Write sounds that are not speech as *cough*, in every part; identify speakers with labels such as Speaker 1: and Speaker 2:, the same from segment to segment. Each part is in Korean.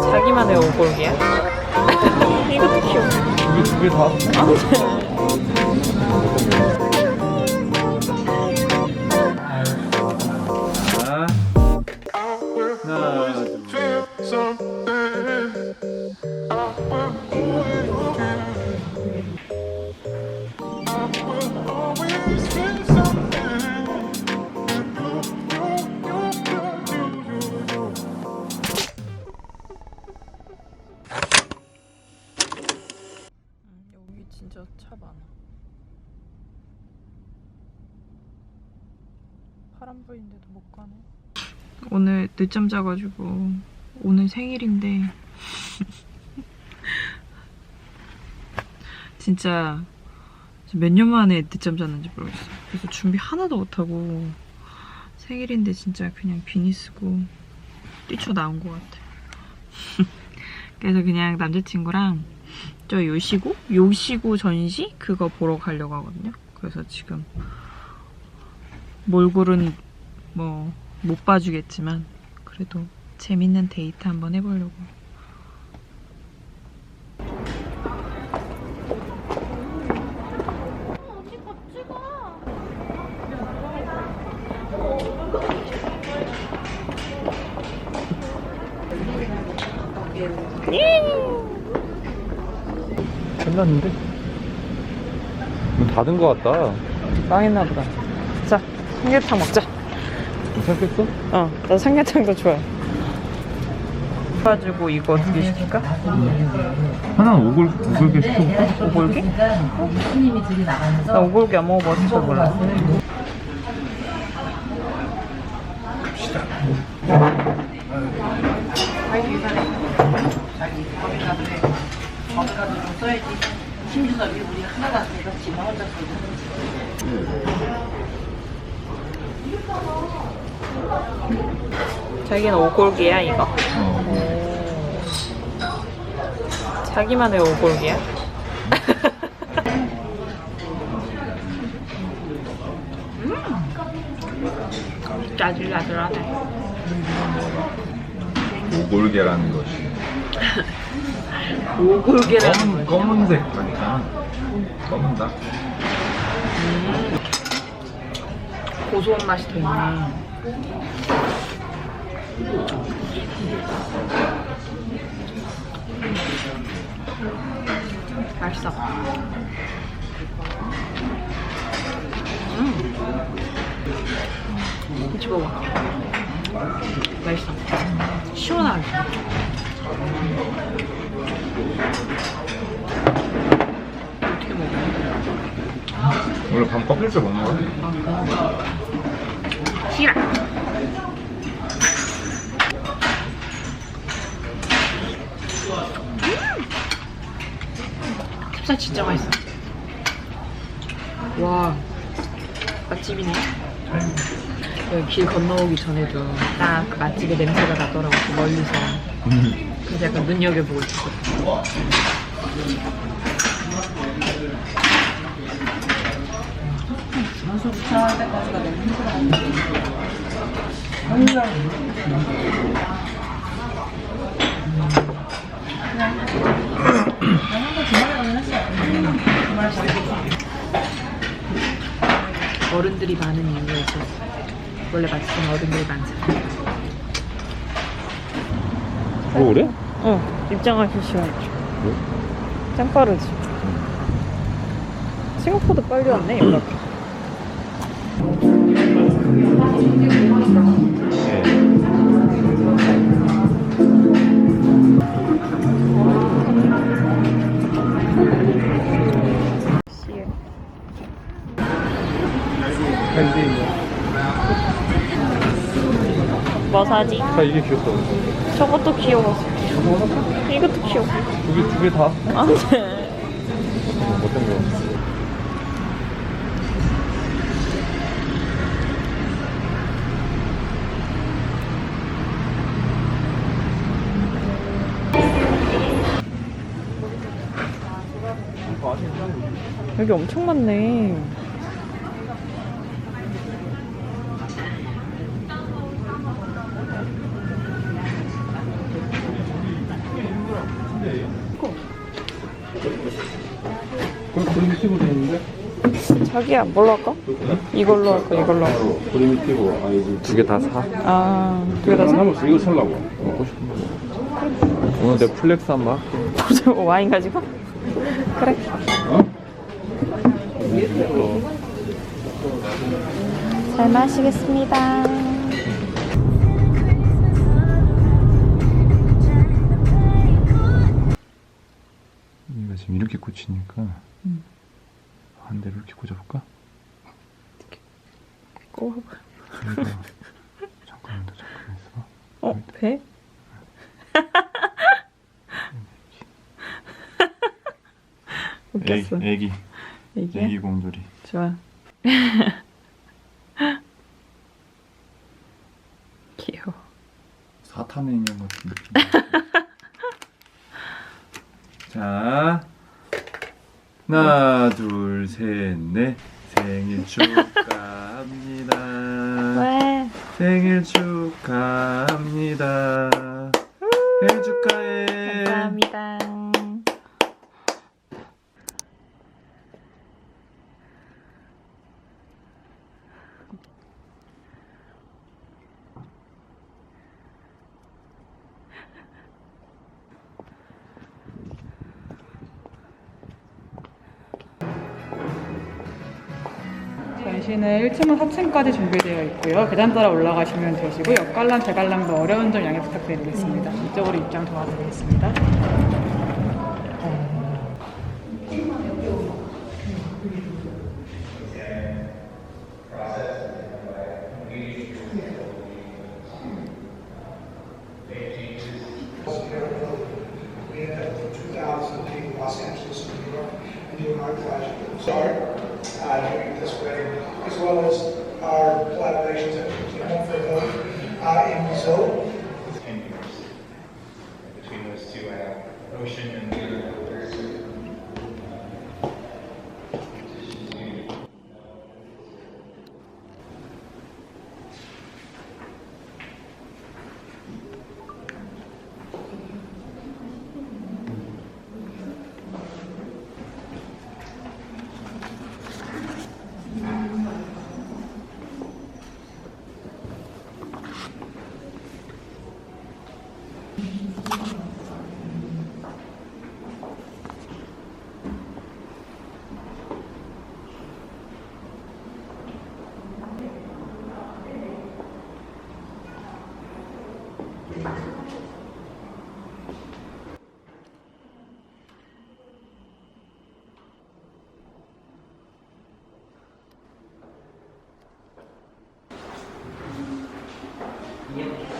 Speaker 1: 자기만의 오골기야? 이것도 귀여워.
Speaker 2: 두개 두개 다. *laughs*
Speaker 1: 오늘 늦잠 자가지고 오늘 생일인데 *laughs* 진짜 몇 년 만에 늦잠 잤는지 모르겠어. 그래서 준비 하나도 못하고 생일인데 진짜 그냥 비니 쓰고 뛰쳐 나온 것 같아. *laughs* 그래서 그냥 남자친구랑 저 요시고? 요시고 전시? 그거 보러 가려고 하거든요. 그래서 지금 몰골은 뭐 못 봐주겠지만 그래도 재밌는 데이트 한번 해보려고.
Speaker 2: 끝났는데? 문 닫은 것 같다.
Speaker 1: 망했나 보다. 자, 삼계탕 먹자.
Speaker 2: 괜찮겠어?
Speaker 1: 어, 나 삼계탕도 좋아해. 가지고 이거 두 개 시킬까?
Speaker 2: 하나 오골 오골게 시켜볼까?
Speaker 3: 나가면서
Speaker 1: 나 오골계 안 먹어봐서 잘 몰라. 자기는 오골계야 이거?
Speaker 2: 어.
Speaker 1: 자기만의 오골계야? 음! 짜질짜질하네.
Speaker 2: 오골계라는 것이. *laughs*
Speaker 1: 오골계라는
Speaker 2: 검은 검은색 아니잖아. 검은 닭.
Speaker 1: 고소한 맛이 더 있네. 맛있어. 음. 이치 먹어. 맛있어. 시원하게. 어떻게 먹어?
Speaker 2: 원래 밥 꺾일 때 먹는 거야?
Speaker 1: 싫어. 찹쌀 진짜 맛있어. 와, 맛집이네. 여기 길 건너오기 전에도 딱 그 맛집의 냄새가 나더라고, 그 멀리서. 그래서 약간 눈여겨보고 있었어.
Speaker 3: 연수 부착할 때까지가 너무 힘들어.
Speaker 1: 어른들이 많은 있었어. 원래 맛집은 어른들이 많잖아.
Speaker 2: 뭐 그래?
Speaker 1: 어, 입장하기 시간이죠.
Speaker 2: 뭐?
Speaker 1: 짱 빠르지. 생각보다 빨리 왔네, 연락.
Speaker 2: 밴
Speaker 1: 뭐 사지?
Speaker 2: 자 이게 귀엽다.
Speaker 1: 저것도 귀여워. 이것도 귀여워.
Speaker 2: 두개 두 개 다.
Speaker 1: 안 돼.
Speaker 2: 거?
Speaker 1: 여기 엄청 많네. 자기야 뭘로 할까? 이걸로 할까 이걸로 할까?
Speaker 2: 프리미티브 아니지. 두 개 다 사.
Speaker 1: 아두 개 다 사?
Speaker 2: 남았어. 이거 살라고. 먹고 싶은 거. 오늘 내 플렉스 한번 할게.
Speaker 1: 보자 와인 가지고? 그래
Speaker 2: 어?
Speaker 1: 잘 마시겠습니다
Speaker 2: 이거 지금 이렇게 꽂히니까
Speaker 1: 음.
Speaker 2: 한 대로 이렇게 꽂아볼까?
Speaker 1: 꼬아봐
Speaker 2: 이거 잠깐만 더 잠깐만 있어봐.
Speaker 1: 어? 배? *laughs* 웃겼어
Speaker 2: 애기,
Speaker 1: 이게?
Speaker 2: 애기 곰돌이.
Speaker 1: 좋아 *laughs* 귀여워
Speaker 2: 사탄의 인형 같은 느낌. *laughs* 자, 하나, 둘, 셋, 넷. 생일 축하합니다. *laughs*
Speaker 1: 왜?
Speaker 2: 생일 축하합니다. 생일 축하해.
Speaker 1: 감사합니다
Speaker 4: 전시는 1층은 4층까지 준비되어 있고요. 계단 따라 올라가시면 되시고 옆관람, 제관람도 어려운 점 양해 부탁드리겠습니다. 이쪽으로 입장 도와드리겠습니다.
Speaker 1: 또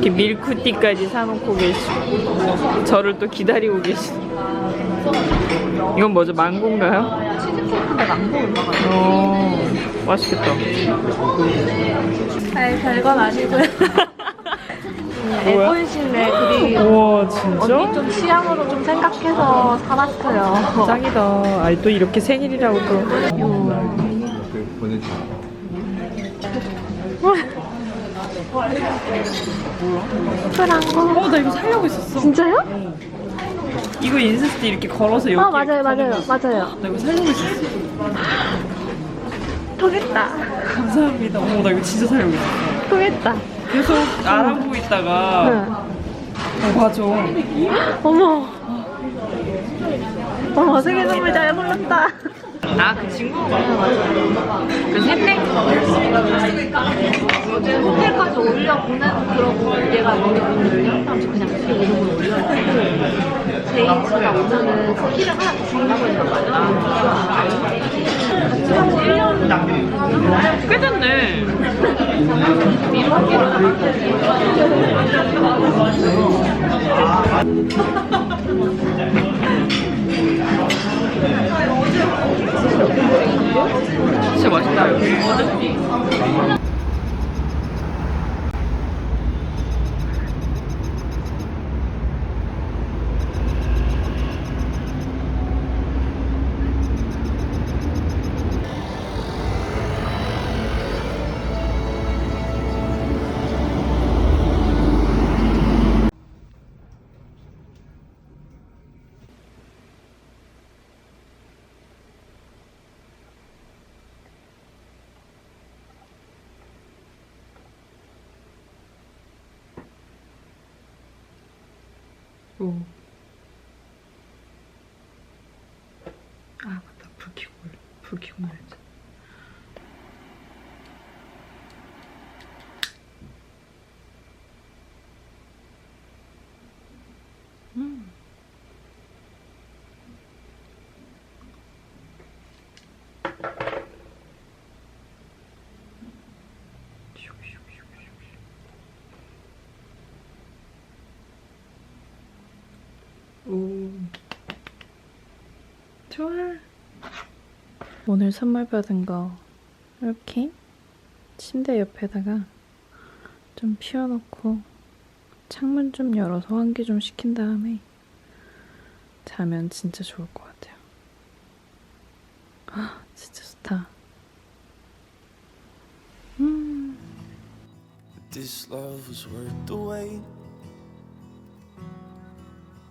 Speaker 1: 이렇게 밀크티까지 사놓고 계시고 저를 또 기다리고 계시고 이건 뭐죠? 망고인가요?
Speaker 5: 치즈케이크인데 망고 올라가요.
Speaker 1: 어, 맛있겠다.
Speaker 5: 아니, 별건 아니고요. *laughs*
Speaker 1: 뭐야?
Speaker 5: 애본실내 그리고
Speaker 1: 우와,
Speaker 5: 언니
Speaker 1: 진짜?
Speaker 5: 좀 취향으로 좀 생각해서 살았어요.
Speaker 1: 짱이다. 아니, 또 이렇게 생일이라고 또.
Speaker 2: 보내줘. *laughs*
Speaker 5: 쿨한 거.
Speaker 1: 어, 나 이거 살려고 했었어.
Speaker 5: 진짜요?
Speaker 1: 이거 인스타 이렇게 걸어서 여기.
Speaker 5: 아, 맞아요, 맞아요, 맞아요.
Speaker 1: 나 이거 살려고 했었어.
Speaker 5: 통했다.
Speaker 1: 감사합니다. 어머, 나 이거 진짜 살려고 했어.
Speaker 5: 통했다.
Speaker 1: 계속 알아보고 있다가.
Speaker 5: 응.
Speaker 1: 어, 맞아.
Speaker 5: 어머. 어머, 생일 선물 잘 골랐다.
Speaker 1: 아, 그 친구? 그 셋네?
Speaker 5: 어제 호텔까지 올려 보내고 그러고 얘가 너네 오늘 연락하면서 그냥 그 이름을 올려놓고 제이씨가 오면은 커피를 하나 더 준다고 했단 말이야. 같이 한 1년
Speaker 1: 꽤됐 *laughs* 맛있다, 여기. 오. 아, 맞다. 불 켜고. 불 켜고 말자. 음. 오. 좋아. 오늘 선물 받은 거 이렇게 침대 옆에다가 좀 피워놓고 창문 좀 열어서 환기 좀 시킨 다음에 자면 진짜 좋을 것 같아요. 아, 진짜 좋다. 음.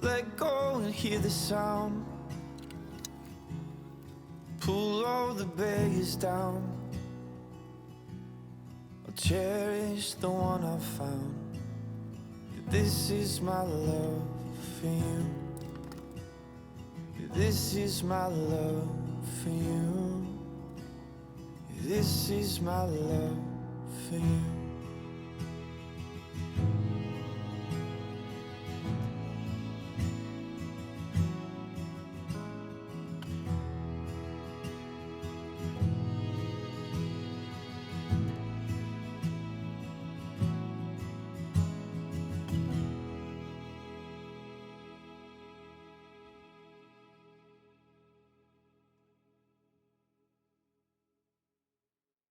Speaker 6: Let go and hear the sound. Pull all the barriers down. I'll cherish the one I found. This is my love for you. This is my love for you. This is my love for you.